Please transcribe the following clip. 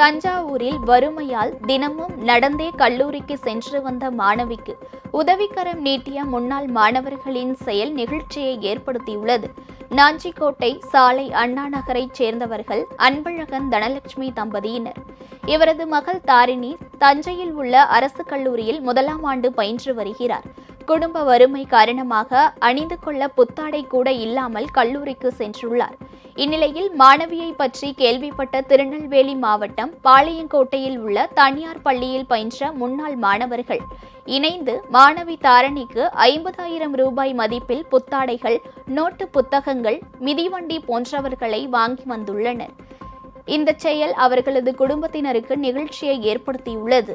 தஞ்சாவூரில் வறுமையால் தினமும் நடந்தே கல்லூரிக்கு சென்று வந்த மாணவிக்கு உதவிக்கரம் நீட்டிய முன்னாள் மாணவர்களின் செயல் நிகழ்ச்சியை ஏற்படுத்தியுள்ளது. நாஞ்சிக்கோட்டை சாலை அண்ணா நகரைச் சேர்ந்தவர்கள் அன்பழகன் தனலட்சுமி தம்பதியினர். இவரது மகள் தாரிணி தஞ்சையில் உள்ள அரசு கல்லூரியில் முதலாம் ஆண்டு பயின்று வருகிறார். குடும்ப வறுமை காரணமாக அணிந்து கொள்ள புத்தாடை கூட இல்லாமல் கல்லூரிக்கு சென்றுள்ளார். இந்நிலையில் மாணவியை பற்றி கேள்விப்பட்ட திருநெல்வேலி மாவட்டம் பாளையங்கோட்டையில் உள்ள தனியார் பள்ளியில் பயின்ற முன்னாள் மாணவர்கள். இணைந்து மாணவி தாரணிக்கு ஐம்பதாயிரம் ரூபாய் மதிப்பில் புத்தாடைகள் நோட்டு புத்தகங்கள் மிதிவண்டி போன்றவர்களை வாங்கி வந்துள்ளனர். இந்த செயல் அவர்களது குடும்பத்தினருக்கு நிகழ்ச்சியை ஏற்படுத்தியுள்ளது.